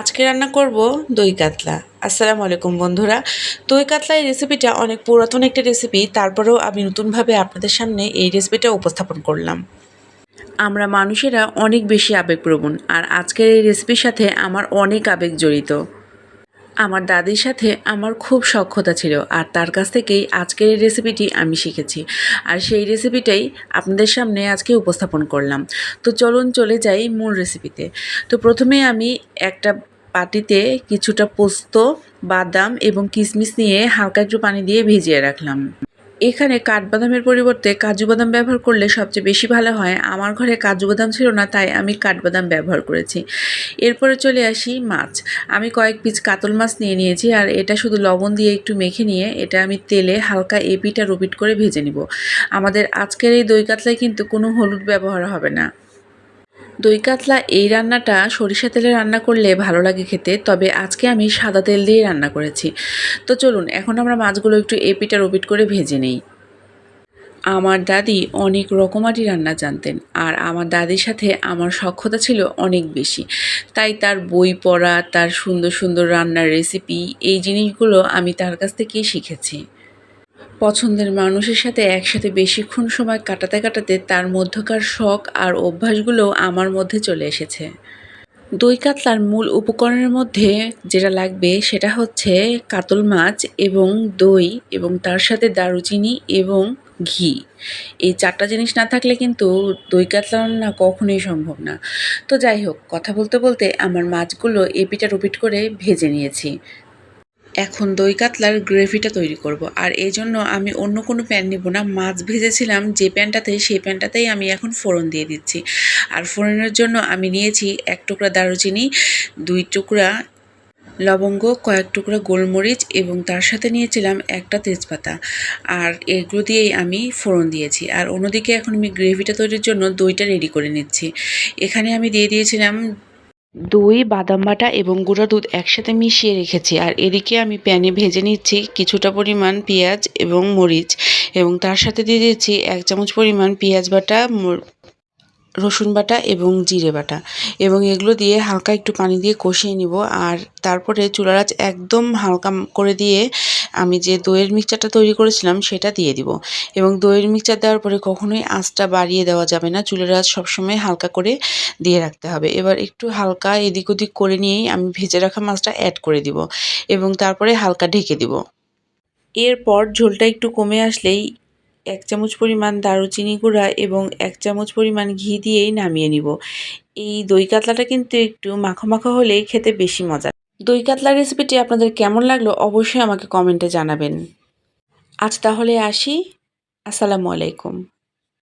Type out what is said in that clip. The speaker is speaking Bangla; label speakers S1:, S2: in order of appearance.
S1: আজকে রান্না করব দই কাতলা। আসসালামু আলাইকুম বন্ধুরা। দই কাতলা এই রেসিপিটা অনেক পুরাতন একটা রেসিপি তারপরেও আমি নতুনভাবে আপনাদের সামনে এই রেসিপিটা উপস্থাপন করলাম। আমরা মানুষেরা অনেক বেশি আবেগপ্রবণ, আর আজকের এই রেসিপির সাথে আমার অনেক আবেগ জড়িত। আমার দাদির সাথে আমার খুব সক্ষতা ছিল আর তার কাছ থেকেই আজকের এই রেসিপিটি আমি শিখেছি। আর সেই রেসিপিটাই আপনাদের সামনে আজকে উপস্থাপন করলাম। তো চলুন চলে যাই মূল রেসিপিতে তো প্রথমে আমি একটা পাটিতে কিছুটা পোস্ত, বাদাম এবং কিশমিশ নিয়ে হালকা একটু পানি দিয়ে ভিজিয়ে রাখলাম। এখানে কাঠবাদামের পরিবর্তে কাজু বাদাম ব্যবহার করলে সবচেয়ে বেশি ভালো হয়। আমার ঘরে কাজু বাদাম ছিল না, তাই আমি কাঠবাদাম ব্যবহার করেছি। এরপরে চলে আসি মাছ। আমি কয়েক পিস কাতল মাছ নিয়ে নিয়েছি আর এটা শুধু লবণ দিয়ে একটু মেখে নিয়ে এটা আমি তেলে হালকা এপিটা রুপিট করে ভেজে নিব। আমাদের আজকের এই দই কাতলায় কিন্তু কোনো হলুদ ব্যবহার হবে না। দই কাতলা এই রান্নাটা সরিষা তেলে রান্না করলে ভালো লাগে খেতে, তবে আজকে আমি সাদা তেল দিয়ে রান্না করেছি। তো চলুন, এখন আমরা মাছগুলো একটু এপিট আর ওপিট করে ভেজে নেই। আমার দাদি অনেক রকমারি রান্না জানতেন, আর আমার দাদির সাথে আমার সক্ষতা ছিল অনেক বেশি। তাই তার বই পড়া, তার সুন্দর সুন্দর রান্নার রেসিপি এই জিনিসগুলো আমি তার কাছ থেকেই শিখেছি। পছন্দের মানুষের সাথে একসাথে বেশিক্ষণ সময় কাটাতে কাটাতে তার মধ্যকার শখ আর অভ্যাসগুলো আমার মধ্যে চলে এসেছে। দই কাতলার মূল উপকরণের মধ্যে যেটা লাগবে সেটা হচ্ছে কাতল মাছ এবং দই এবং তার সাথে দারুচিনি এবং ঘি। এই চারটা জিনিস না থাকলে কিন্তু দই কাতলা রান্না কখনোই সম্ভব না। তো যাই হোক, কথা বলতে বলতে আমার মাছগুলো এপিটা রুপিট করে ভেজে নিয়েছি। এখন দই কাতলার গ্রেভিটা তৈরি করব। আর এই জন্য আমি অন্য কোনো প্যান নিব না। মাছ ভেজেছিলাম যে প্যানটাতে, সেই প্যানটাতেই আমি এখন ফোড়ন দিয়ে দিচ্ছি। আর ফোড়নের জন্য আমি নিয়েছি এক টুকরা দারুচিনি, দুই টুকরা লবঙ্গ, কয়েক টুকরা গোলমরিচ এবং তার সাথে নিয়েছিলাম একটা তেজপাতা। আর এগুলো দিয়েই আমি ফোড়ন দিয়েছি। আর অন্যদিকে এখন আমি গ্রেভিটা তৈরির জন্য দইটা রেডি করে নিচ্ছি। এখানে আমি দিয়ে দিয়েছিলাম দই, বাদাম বাটা এবং গুঁড়া দুধ একসাথে মিশিয়ে রেখেছি। আর এদিকে আমি প্যানে ভেজে নিচ্ছি কিছুটা পরিমাণ পেঁয়াজ এবং মরিচ এবং তার সাথে দিয়ে দিয়েছি এক চামচ পরিমাণ পেঁয়াজ বাটা রসুন বাটা এবং জিরে বাটা এবং এগুলো দিয়ে হালকা একটু পানি দিয়ে কষিয়ে নিব। আর তারপরে চুলার আঁচ একদম হালকা করে দিয়ে আমি যে দইয়ের মিক্সচারটা তৈরি করেছিলাম, সেটা দিয়ে দিব। এবং দইয়ের মিক্সচার দেওয়ার পরে কখনোই আঁচটা বাড়িয়ে দেওয়া যাবে না। চুলের আঁচ সবসময় হালকা করে দিয়ে রাখতে হবে। এবার একটু হালকা এদিক ওদিক করে নিয়েই আমি ভেজে রাখা মাছটা অ্যাড করে দিব এবং তারপরে হালকা ঢেকে দিব। এরপর ঝোলটা একটু কমে আসলেই এক চামচ পরিমাণ দারুচিনি গুঁড়া এবং এক চামচ পরিমাণ ঘি দিয়েই নামিয়ে নিব। এই দই কাতলাটা কিন্তু একটু মাখো মাখো হলেই খেতে বেশি মজা দই কাতলা রেসিপিটি আপনাদের কেমন লাগল অবশ্যই আমাকে কমেন্টে জানাবেন। আজ তাহলে আসি। আসসালামু আলাইকুম।